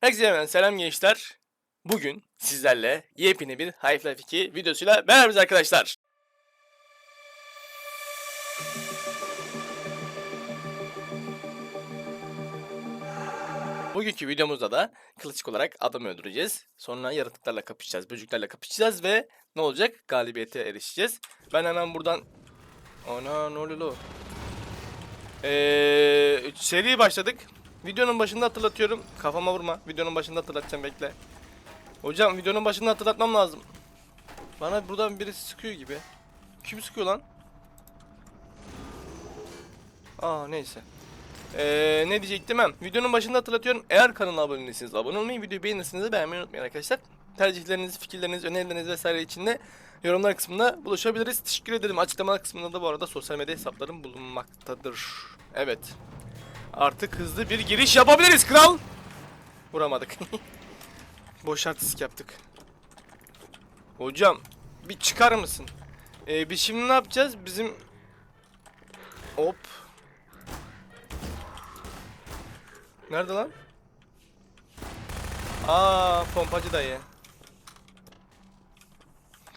Herkese hemen selam gençler. Bugün sizlerle yepyeni bir Half-Life 2 videosuyla beraberiz arkadaşlar. Bugünkü videomuzda da klasik olarak adam öldüreceğiz. Sonra yaratıklarla kapışacağız, böceklerle kapışacağız ve ne olacak? Galibiyete erişeceğiz. Ben hemen buradan... Ana ne oluyor? Ee, seri başladık. Videonun başında hatırlatıyorum. Kafama vurma. Videonun başında hatırlatacağım bekle. Hocam videonun başında hatırlatmam lazım. Bana buradan birisi sıkıyor gibi. Kim sıkıyor lan? Aa neyse. Ee, ne diyecektim ben? Videonun başında hatırlatıyorum. Eğer kanala abone değilseniz abone olmayı, videoyu beğenirseniz de beğenmeyi unutmayın arkadaşlar. Tercihleriniz, fikirleriniz, önerileriniz vesaire için de yorumlar kısmında buluşabiliriz. Teşekkür ederim. Açıklamalar kısmında da bu arada sosyal medya hesaplarım bulunmaktadır. Evet. Artık hızlı bir giriş yapabiliriz kral. Vuramadık. Boş artistik yaptık. Hocam bir çıkar mısın? Ee, biz şimdi ne yapacağız? Bizim Hop. Nerede lan? Aa, pompacı dayı.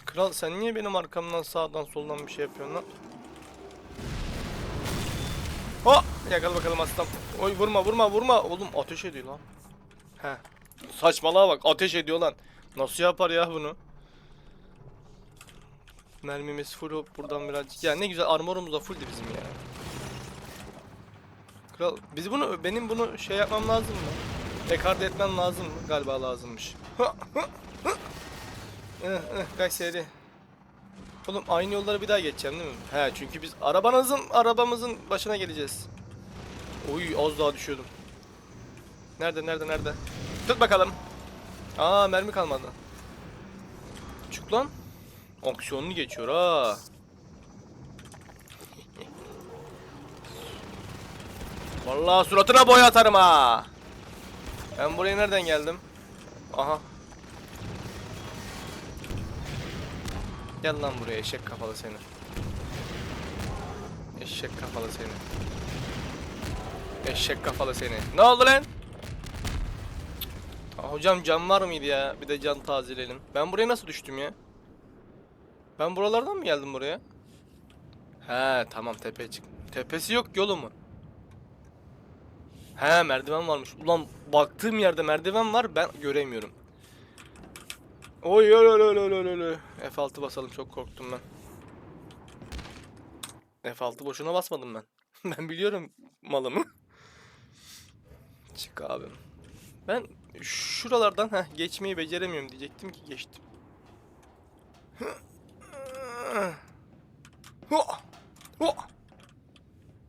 Kral sen niye benim arkamdan sağdan soldan bir şey yapıyorsun lan? Ho! Yakala bakalım aslan. Oy vurma vurma vurma. Oğlum ateş ediyor lan. He. Saçmalığa bak ateş ediyor lan. Nasıl yapar ya bunu? Mermimiz full buradan birazcık. Ya ne güzel armorumuz da fulldi bizim ya. Kral biz bunu benim bunu şey yapmam lazım mı? Ekarte etmem lazım? Galiba lazımmış. Eh, eh, Kaç seri. Oğlum aynı yolları bir daha geçeceğim değil mi? He çünkü biz arabanızın arabamızın başına geleceğiz. Oy az daha düşüyordum. Nerede nerede nerede? Tut bakalım. Aa mermi kalmadı. Çık lan. Aksiyonlu geçiyor ha. Vallahi suratına boya atarım ha. Ben buraya nereden geldim? Aha. Gel lan buraya eşek kafalı seni. Eşek kafalı seni. Eşek kafalı seni. Ne oldu lan? Aa, hocam can var mıydı ya? Bir de can tazeleyelim. Ben buraya nasıl düştüm ya? Ben buralardan mı geldim buraya? He tamam tepeye çık. Tepesi yok yolu mu? He merdiven varmış. Ulan baktığım yerde merdiven var ben göremiyorum. Oy oy oy oy oy oy oy. F6 basalım çok korktum ben. F6 boşuna basmadım ben. ben biliyorum malımı. Çık abim. Ben şuralardan heh, geçmeyi beceremiyorum diyecektim ki geçtim.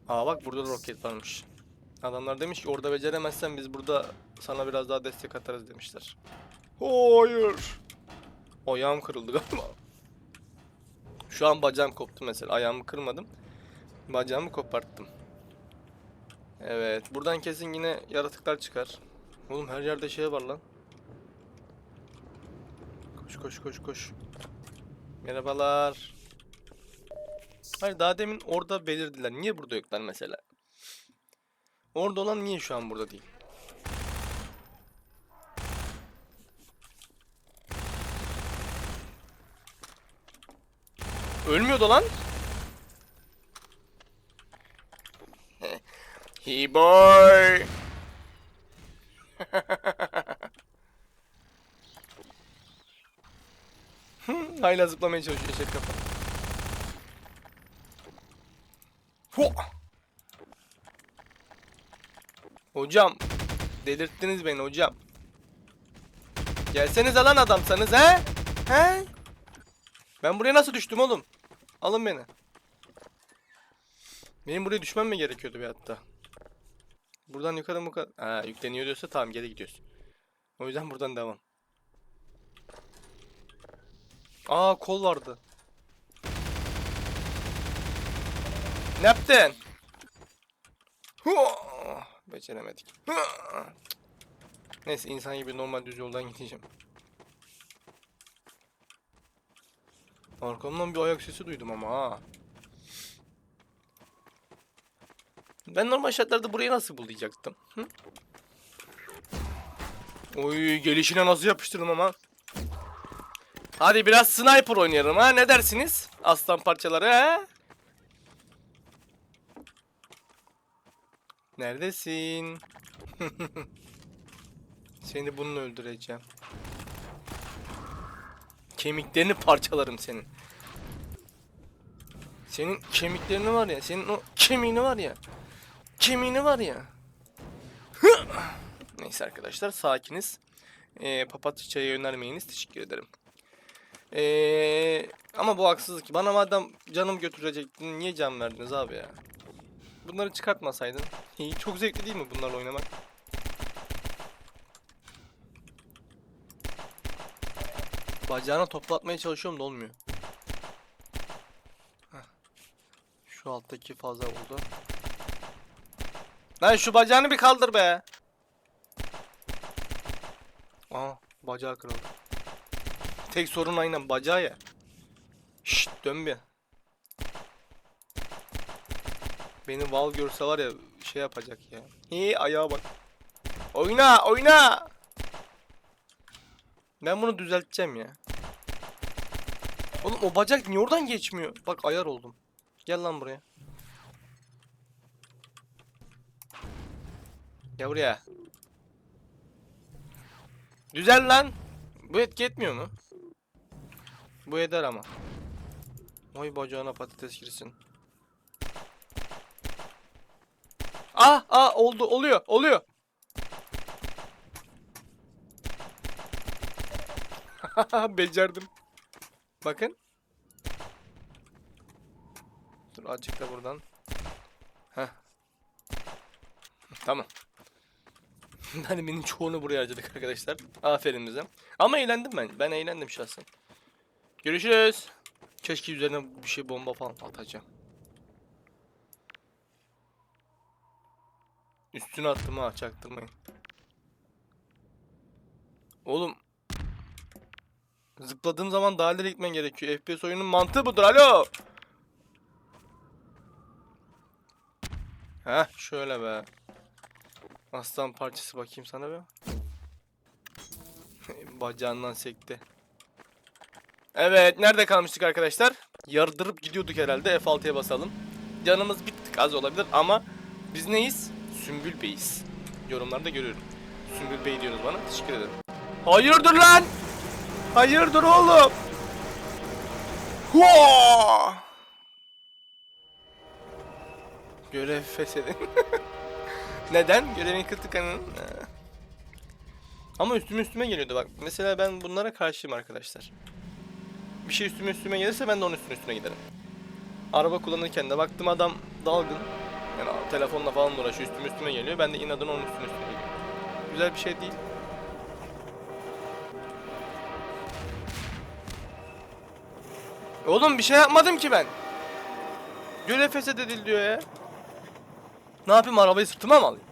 Aa bak burada da roket varmış. Adamlar demiş ki orada beceremezsen biz burada sana biraz daha destek atarız demişler. Hayır. Ayağım kırıldı galiba. Şu an bacağım koptu mesela. Ayağımı kırmadım. Bacağımı koparttım. Evet. Buradan kesin yine yaratıklar çıkar. Oğlum her yerde şey var lan. Koş koş koş koş. Merhabalar. Hayır daha demin orada belirdiler. Niye burada yoklar mesela? Orada olan niye şu an burada değil? Ölmüyordu lan. He boy. Hala zıplamaya çalışıyor eşek kafa. Ho! Hocam delirttiniz beni hocam. Gelsenize lan adamsanız he? He? Ben buraya nasıl düştüm oğlum? Alın beni. Benim buraya düşmem mi gerekiyordu bir hatta? Buradan yukarı mı kadar? Ha yükleniyor diyorsa tamam geri gidiyoruz. O yüzden buradan devam. Aa kol vardı. Ne yaptın? Beceremedik. Neyse insan gibi normal düz yoldan gideceğim. Arkamdan bir ayak sesi duydum ama ha. Ben normal şartlarda burayı nasıl bulacaktım? Hı? Oy gelişine nasıl yapıştırdım ama. Hadi biraz sniper oynayalım ha ne dersiniz? Aslan parçaları ha? Neredesin? Seni bununla öldüreceğim. Kemiklerini parçalarım senin. Senin kemiklerini var ya, senin o kemiğini var ya. Kemiğini var ya. Neyse arkadaşlar sakiniz. Ee, papatya çayı önermeyiniz. Teşekkür ederim. Ee, ama bu haksızlık. Bana madem canım götürecektin niye can verdiniz abi ya? Bunları çıkartmasaydın. Çok zevkli değil mi bunlarla oynamak? Bacağına toplatmaya çalışıyorum da olmuyor. Şu alttaki fazla vurdu. Lan şu bacağını bir kaldır be. Aa bacağı kırıldı. Tek sorun aynen bacağı ya. Şşt dön bir. Beni Val görse var ya şey yapacak ya. İyi ayağa bak. Oyna oyna. Ben bunu düzelteceğim ya. Oğlum o bacak niye oradan geçmiyor? Bak ayar oldum. Gel lan buraya. Gel buraya. Düzel lan. Bu etki etmiyor mu? Bu eder ama. Oy bacağına patates girsin. Ah ah oldu oluyor oluyor. Becerdim. Bakın. Dur azıcık da buradan. Heh. Tamam. benim çoğunu buraya harcadık arkadaşlar. Aferin bize. Ama eğlendim ben. Ben eğlendim şahsen. Görüşürüz. Keşke üzerine bir şey bomba falan atacağım. Üstüne attım ha çaktırmayın. Oğlum. Zıpladığım zaman daha ileri gitmen gerekiyor. FPS oyunun mantığı budur. Alo. Heh şöyle be. Aslan parçası bakayım sana be. Bacağından sekti. Evet nerede kalmıştık arkadaşlar? Yardırıp gidiyorduk herhalde F6'ya basalım. Canımız bir tık az olabilir ama biz neyiz? Sümbül Bey'iz. Yorumlarda görüyorum. Sümbül Bey diyoruz bana. Teşekkür ederim. Hayırdır lan? Hayırdır oğlum? Hua! Görev feshedin. Neden? Görevin kıtıkanın. Ama üstüme üstüme geliyordu bak. Mesela ben bunlara karşıyım arkadaşlar. Bir şey üstüme üstüme gelirse ben de onun üstüne üstüne giderim. Araba kullanırken de baktım adam dalgın. Yani telefonla falan uğraşıyor üstüme üstüme geliyor. Ben de inadına onun üstüne üstüne gidiyorum. Güzel bir şey değil. Oğlum bir şey yapmadım ki ben. Görev feshedildi diyor ya. Ne yapayım arabayı sırtıma mı alayım?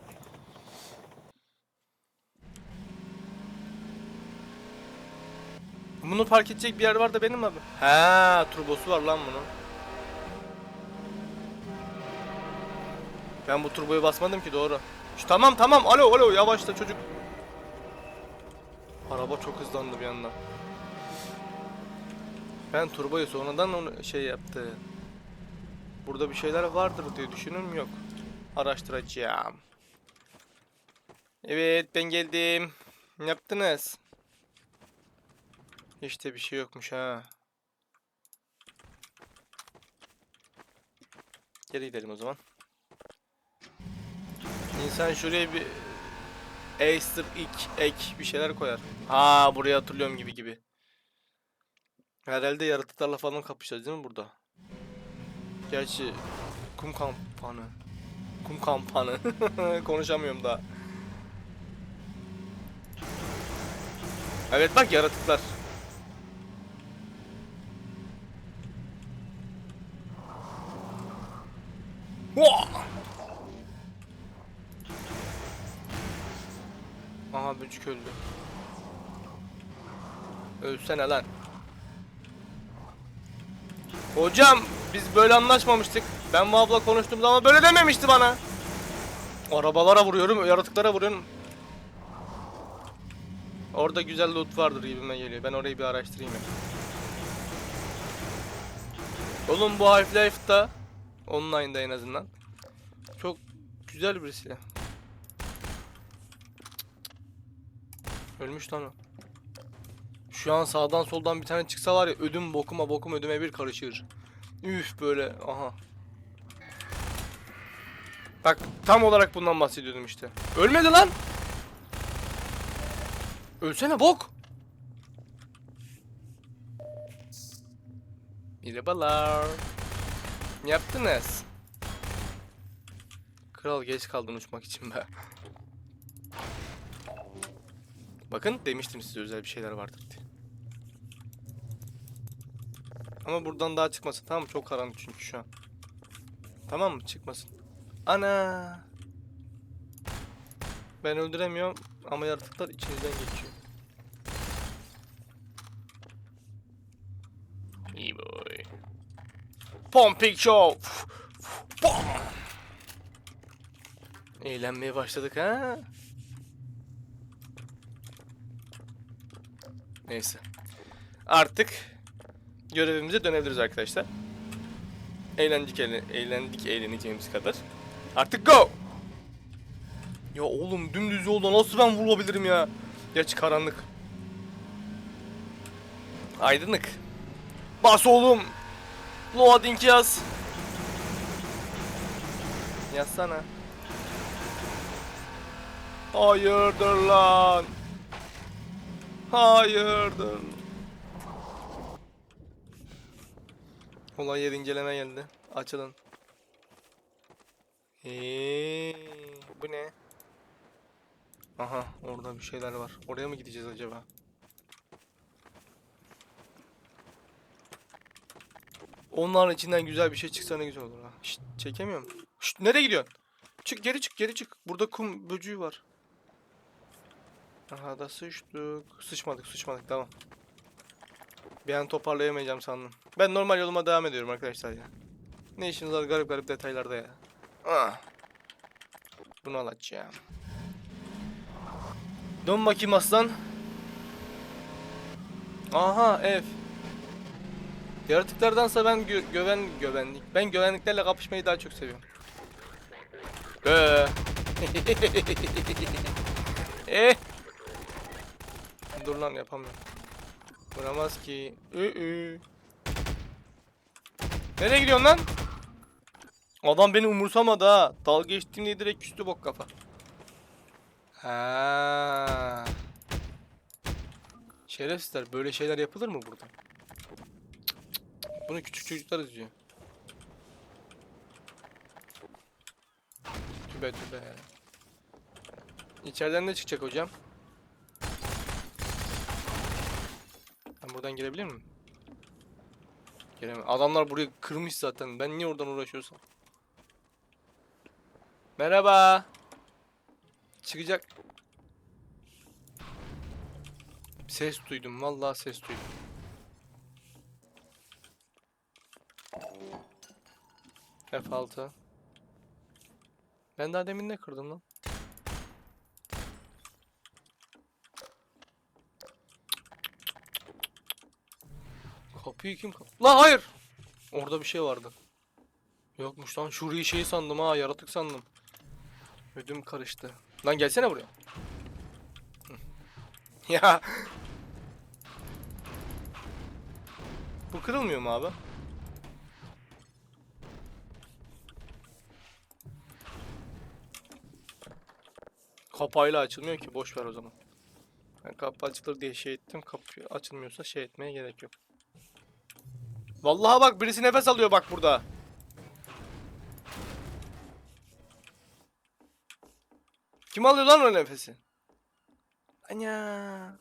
Bunu park edecek bir yer var da benim abi. Ha, turbosu var lan bunun. Ben bu turboyu basmadım ki doğru. Şu, tamam tamam alo alo yavaşla çocuk. Araba çok hızlandı bir anda. Ben turboyu sonradan onu şey yaptı. Burada bir şeyler vardır diye düşünüyorum yok. Araştıracağım. Evet ben geldim. Ne yaptınız? İşte bir şey yokmuş ha. Geri gidelim o zaman. İnsan şuraya bir Acer ilk ek bir şeyler koyar. Ha buraya hatırlıyorum gibi gibi. Herhalde yaratıklarla falan kapışacağız değil mi burada? Gerçi kum kampanı. Kum kampanı. Konuşamıyorum daha. Evet bak yaratıklar. Aha böcük öldü. Ölsene lan. Hocam biz böyle anlaşmamıştık. Ben bu abla konuştuğum zaman böyle dememişti bana. Arabalara vuruyorum, yaratıklara vuruyorum. Orada güzel loot vardır gibime geliyor. Ben orayı bir araştırayım ya. Oğlum bu Half-Life'da online'da en azından çok güzel bir silah. Ölmüş lan o. Şu an sağdan soldan bir tane çıksa var ya ödüm bokuma bokum ödüme bir karışır. Üf böyle aha. Bak tam olarak bundan bahsediyordum işte. Ölmedi lan. Ölsene bok. Merhabalar. Yaptınız? Kral geç kaldın uçmak için be. Bakın demiştim size özel bir şeyler vardır diye. Ama buradan daha çıkmasın tamam? Çok karanlık çünkü şu an. Tamam mı? Çıkmasın. Ana. Ben öldüremiyorum ama yaratıklar içinizden geçiyor. İyi boy. Pumping Show. Bam! Eğlenmeye başladık ha. Neyse. Artık görevimize dönebiliriz arkadaşlar. Eğlendik, eğlen eğlendik eğleneceğimiz kadar. Artık go! Ya oğlum dümdüz yolda nasıl ben vurabilirim ya? Geç karanlık. Aydınlık. Bas oğlum. Loading yaz. Yazsana. Hayırdır lan? Hayırdır? Olay yer inceleme geldi. Açılın. Eee, bu ne? Aha, orada bir şeyler var. Oraya mı gideceğiz acaba? Onların içinden güzel bir şey çıksa ne güzel olur ha. Şşt, çekemiyorum. Şşt, nereye gidiyorsun? Çık geri çık geri çık. Burada kum böcüğü var. Aha da sıçtık. Sıçmadık sıçmadık tamam. Bir an toparlayamayacağım sandım. Ben normal yoluma devam ediyorum arkadaşlar ya. Ne işiniz var garip garip detaylarda ya. Ah. Bunu alacağım. Dön bakayım aslan. Aha ev. Yaratıklardansa ben gö göven gövenlik. Ben gövenliklerle kapışmayı daha çok seviyorum. Gö. eh. Dur lan yapamıyorum. Vuramaz ki. Ü ü. Nereye gidiyorsun lan? Adam beni umursamadı ha. Dalga geçtiğim diye direkt küstü bok kafa. Ha. Şerefsizler böyle şeyler yapılır mı burada? Bunu küçük çocuklar izliyor. Tübe tübe. İçeriden ne çıkacak hocam? Buradan girebilir miyim? Giremem. Adamlar burayı kırmış zaten. Ben niye oradan uğraşıyorsam? Merhaba. Çıkacak. Ses duydum. Vallahi ses duydum. F6. Ben daha demin ne kırdım lan? Kapıyı kim kap... La hayır! Orada bir şey vardı. Yokmuş lan. Şurayı şey sandım ha. Yaratık sandım. Ödüm karıştı. Lan gelsene buraya. Ya. Bu kırılmıyor mu abi? Kapağıyla açılmıyor ki. Boş ver o zaman. Ben kapı açılır diye şey ettim. Kapı açılmıyorsa şey etmeye gerek yok. Vallahi bak birisi nefes alıyor bak burada. Kim alıyor lan o nefesi? Anya.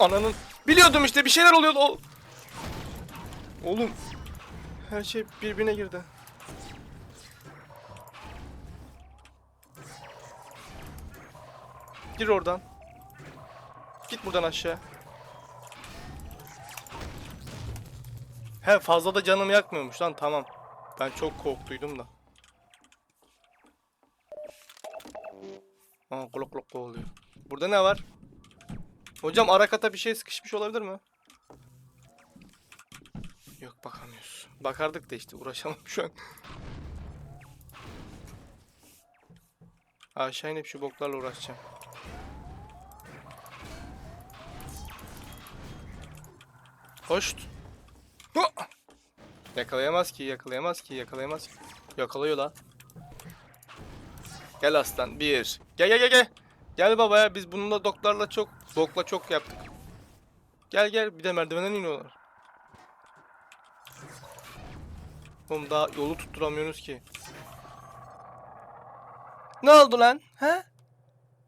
Ananın biliyordum işte bir şeyler oluyordu. Oğlum her şey birbirine girdi. Gir oradan. Git buradan aşağı. He fazla da canım yakmıyormuş lan tamam. Ben çok korktuydum da. Aa kulak kulak oluyor. Burada ne var? Hocam ara kata bir şey sıkışmış olabilir mi? Yok bakamıyoruz. Bakardık da işte uğraşamam şu an. Aşağı inip şu boklarla uğraşacağım. Hoşt. Yakalayamaz ki, yakalayamaz ki, yakalayamaz ki. Yakalıyor la. Gel aslan. Bir. Gel gel gel gel. Gel baba ya biz bununla doklarla çok, dokla çok yaptık. Gel gel bir de merdivenden iniyorlar. Oğlum daha yolu tutturamıyorsunuz ki. Ne oldu lan?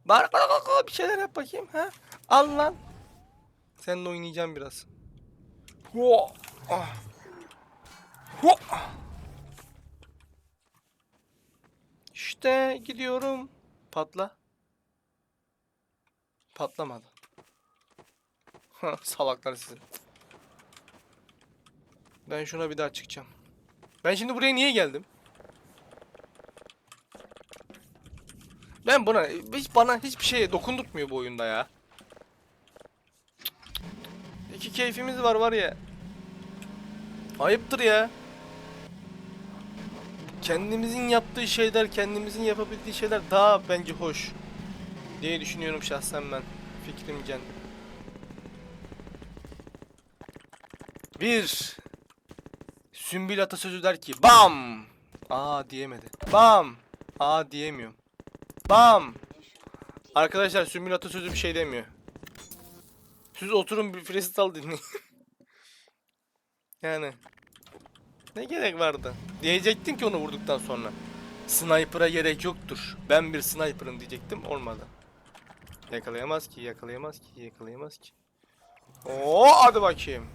Bağır bağır bağır, bağır, bir şeyler yap bakayım ha? Al lan. Seninle oynayacağım biraz. Ho! Ah. Ho! İşte gidiyorum. Patla. Patlamadı. Salaklar sizin. Ben şuna bir daha çıkacağım. Ben şimdi buraya niye geldim? Ben buna hiç bana hiçbir şeye dokundurtmuyor bu oyunda ya. İki keyfimiz var var ya. Ayıptır ya. Kendimizin yaptığı şeyler, kendimizin yapabildiği şeyler daha bence hoş diye düşünüyorum şahsen ben. Fikrimcen. Bir. Sümbül atasözü der ki BAM! Aa diyemedi. BAM! Aa diyemiyorum. BAM! Arkadaşlar Sümbül atasözü bir şey demiyor. Siz oturun bir freestyle dinleyin. yani. Ne gerek vardı? Diyecektin ki onu vurduktan sonra. Sniper'a gerek yoktur. Ben bir sniper'ım diyecektim. Olmadı. Yakalayamaz ki, yakalayamaz ki, yakalayamaz ki. Oo, hadi bakayım.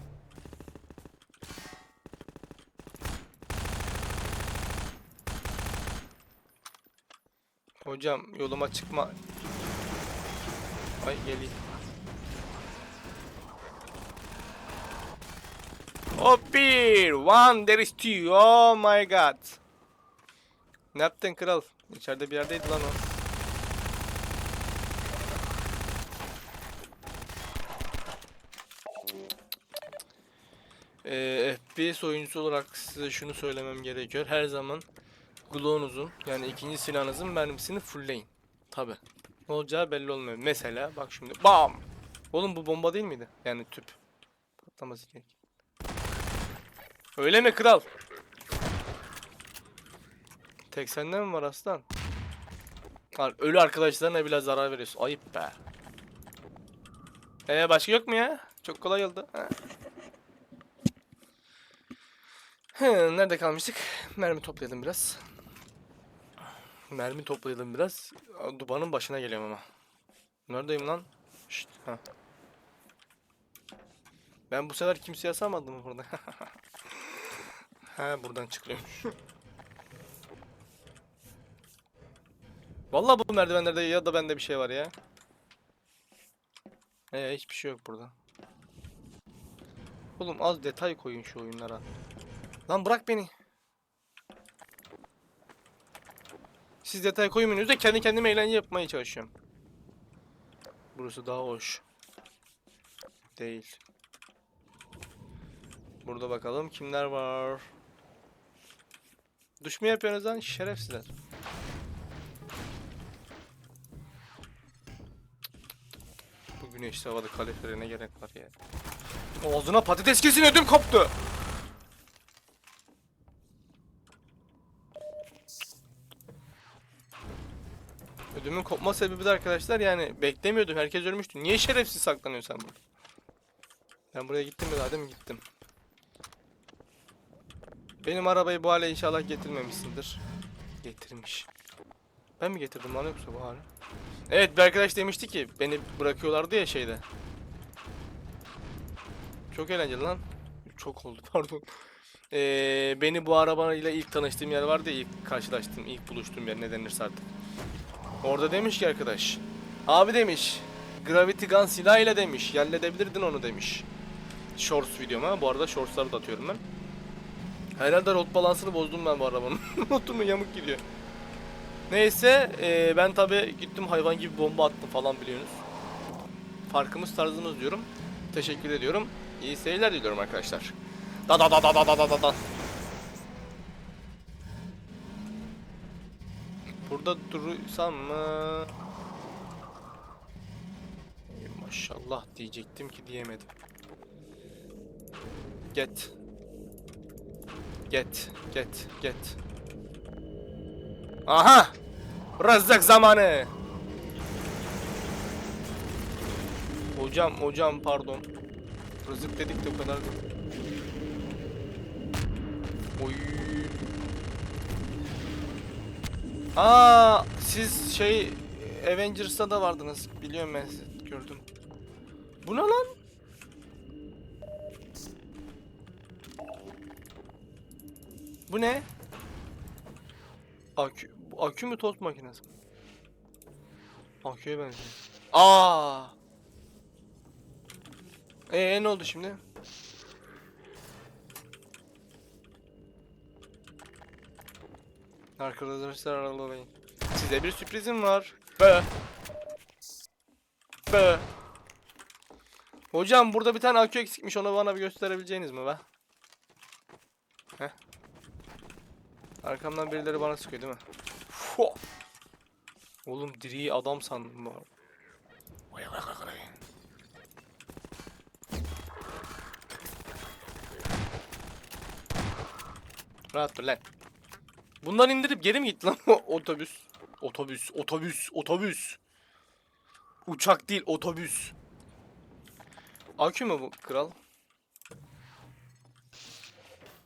Hocam yoluma çıkma. Ay geleyim. Hop bir. One there is two. Oh my god. Ne yaptın kral? İçeride bir yerdeydi lan o. Ee, FPS oyuncusu olarak size şunu söylemem gerekiyor. Her zaman Glow'unuzun yani ikinci silahınızın mermisini fullleyin. Tabi. Ne olacağı belli olmuyor. Mesela bak şimdi BAM! Oğlum bu bomba değil miydi? Yani tüp. Patlaması gerek. Öyle mi kral? Tek sende mi var aslan? Lan ölü arkadaşlarına bile zarar veriyorsun. Ayıp be. Ee başka yok mu ya? Çok kolay oldu. Nerede kalmıştık? Mermi toplayalım biraz. Mermi toplayalım biraz. Dubanın başına geliyorum ama. Neredeyim lan? Şşt. Ben bu sefer kimseye asamadım burada? ha buradan çıkıyormuş. Vallahi bu merdivenlerde ya da bende bir şey var ya. Ee hiçbir şey yok burada. Oğlum az detay koyun şu oyunlara. Lan bırak beni. Siz detay koymuyorsunuz da kendi kendime eğlence yapmaya çalışıyorum. Burası daha hoş. Değil. Burada bakalım kimler var. Duş mu yapıyorsunuz lan şerefsizler. Bu güneşli havada kalefere ne gerek var ya. Ağzına patates kesin ödüm koptu. Ödümün kopma sebebi de arkadaşlar yani beklemiyordum. Herkes ölmüştü. Niye şerefsiz saklanıyorsun sen burada? Ben buraya gittim mi değil mi? Gittim. Benim arabayı bu hale inşallah getirmemişsindir. Getirmiş. Ben mi getirdim lan yoksa bu hale? Evet bir arkadaş demişti ki beni bırakıyorlardı ya şeyde. Çok eğlenceli lan. Çok oldu pardon. Ee, beni bu arabayla ilk tanıştığım yer vardı ya ilk karşılaştığım, ilk buluştuğum yer ne denirse artık. Orada demiş ki arkadaş. Abi demiş. Gravity Gun silahıyla demiş. Yerledebilirdin onu demiş. Shorts videoma. Bu arada shortsları da atıyorum ben. Herhalde rot balansını bozdum ben bu arabanın. Notumu yamuk gidiyor. Neyse e, ben tabi gittim hayvan gibi bomba attım falan biliyorsunuz. Farkımız tarzımız diyorum. Teşekkür ediyorum. İyi seyirler diliyorum arkadaşlar. Da da da da da da da da da. Burada durursam mı? Maşallah diyecektim ki diyemedim. Get. Get, get, get. Aha! Rızık zamanı. Hocam, hocam pardon. Rızık dedik de o kadar. Oy. Aa, siz şey Avengers'ta da vardınız. Biliyorum ben sizi gördüm. Bu ne lan? Bu ne? Akü, akü mü tost makinesi? Aküye benziyor. Aa! Ee ne oldu şimdi? Arkadaşlar aralayın. Size bir sürprizim var. Be. Be. Hocam burada bir tane akü eksikmiş. Onu bana bir gösterebileceğiniz mi be? Arkamdan birileri bana sıkıyor değil mi? Fo. Oğlum diriyi adam sandım vay. Rahat dur lan. Bundan indirip geri mi gitti lan otobüs? Otobüs, otobüs, otobüs. Uçak değil, otobüs. Akü mü bu kral?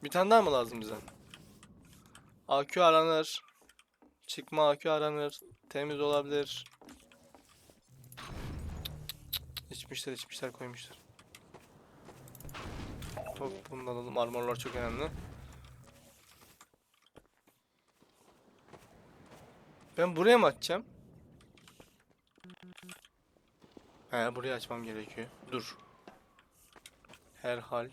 Bir tane daha mı lazım bize? Akü aranır. Çıkma akü aranır. Temiz olabilir. İçmişler içmişler koymuşlar. Hop bunu da alalım. Armorlar çok önemli. Ben buraya mı açacağım? He burayı açmam gerekiyor. Dur. Herhal.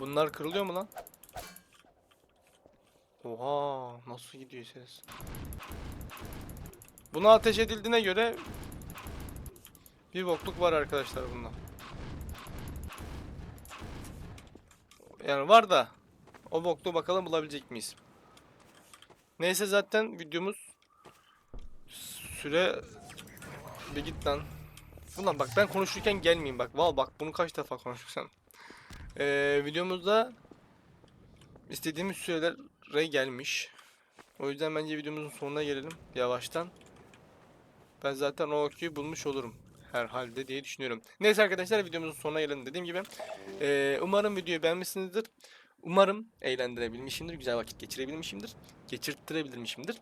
Bunlar kırılıyor mu lan? Oha nasıl gidiyor ses? Buna ateş edildiğine göre bir bokluk var arkadaşlar bunda. Yani var da o bokluğu bakalım bulabilecek miyiz? Neyse zaten videomuz süre bir git lan. Ulan bak ben konuşurken gelmeyeyim bak. Val bak bunu kaç defa konuşursam. Ee, videomuzda istediğimiz sürelere gelmiş. O yüzden bence videomuzun sonuna gelelim yavaştan. Ben zaten o aküyü bulmuş olurum herhalde diye düşünüyorum. Neyse arkadaşlar videomuzun sonuna gelelim dediğim gibi. Ee, umarım videoyu beğenmişsinizdir. Umarım eğlendirebilmişimdir, güzel vakit geçirebilmişimdir, geçirttirebilmişimdir.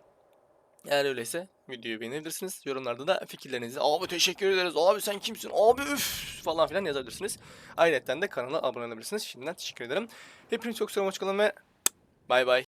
Eğer öyleyse videoyu beğenebilirsiniz. Yorumlarda da fikirlerinizi abi teşekkür ederiz, abi sen kimsin, abi üf falan filan yazabilirsiniz. Ayrıca de kanala abone olabilirsiniz. Şimdiden teşekkür ederim. Hepiniz çok selam hoşçakalın ve bay bay.